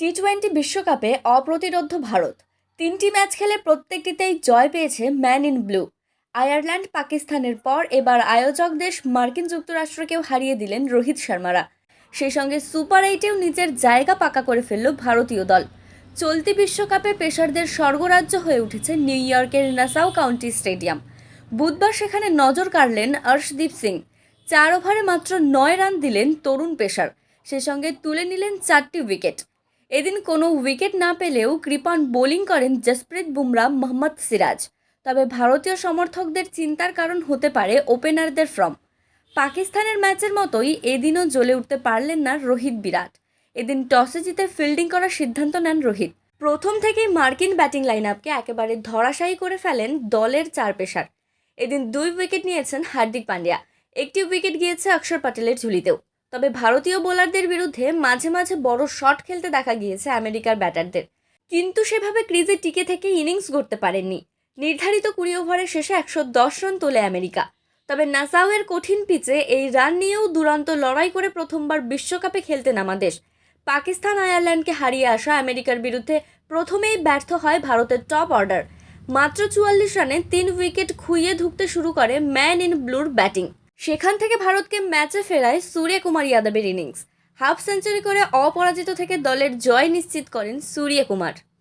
T twenty বিশ্বকাপে অপ্রতিরোধ্য ভারত। তিনটি match খেলে প্রত্যেকটিতেই জয় পেয়েছে ম্যান ইন ব্লু। আয়ারল্যান্ড পাকিস্তানের পর এবার আয়োজক দেশ মার্কিন যুক্তরাষ্ট্রকেও হারিয়ে দিলেন রোহিত শর্মারা। সেই সঙ্গে সুপার এইটেও নিজের জায়গা পাকা করে ফেলল ভারতীয় দল। চলতি বিশ্বকাপে পেশারদের স্বর্গরাজ্য হয়ে উঠেছে নিউ ইয়র্কের নাসাউ কাউন্টি স্টেডিয়াম। বুধবার সেখানে নজর কাড়লেন অর্শদীপ সিং। চার ওভারে মাত্র নয় রান দিলেন তরুণ পেশার সে সঙ্গে তুলে নিলেন চারটি উইকেট। এদিন কোনো উইকেট না পেলেও কৃপান বোলিং করেন জসপ্রীত বুমরা, মোহাম্মদ সিরাজ। তবে ভারতীয় সমর্থকদের চিন্তার কারণ হতে পারে ওপেনারদের ফর্ম। পাকিস্তানের ম্যাচের মতোই এদিনও জ্বলে উঠতে পারলেন না রোহিত বিরাট। এদিন টসে জিতে ফিল্ডিং করার সিদ্ধান্ত নেন রোহিত। প্রথম থেকেই মার্কিন ব্যাটিং লাইন আপকে একেবারে ধরাশায়ী করে ফেলেন দলের চার পেসার। এদিন দুই উইকেট নিয়েছেন হার্দিক পান্ডিয়া। একটি উইকেট গিয়েছে অক্ষর প্যাটেলের ঝুলিতেও। তবে ভারতীয় বোলারদের বিরুদ্ধে মাঝে মাঝে বড় শট খেলতে দেখা গিয়েছে আমেরিকার ব্যাটারদের। কিন্তু সেভাবে ক্রিজে টিকে থেকে ইনিংস গড়তে পারেননি। নির্ধারিত কুড়ি ওভারের শেষে একশো দশ রান তোলে আমেরিকা। তবে নাসাওয়ের কঠিন পিচে এই রান নিয়েও দুরন্ত লড়াই করে প্রথমবার বিশ্বকাপে খেলতে নামা দেশ পাকিস্তান আয়ারল্যান্ডকে হারিয়ে আসা আমেরিকার বিরুদ্ধে প্রথমেই ব্যর্থ হয় ভারতের টপ অর্ডার। মাত্র চুয়াল্লিশ রানে তিন উইকেট খুইয়ে ধুঁকতে শুরু করে ম্যান ইন ব্লুর ব্যাটিং। সেখান থেকে ভারতকে ম্যাচে ফেরায় সূর্যকুমার ইয়াদবের ইনিংস। হাফ সেঞ্চুরি করে অপরাজিত থেকে দলের জয় নিশ্চিত করেন সূর্যকুমার।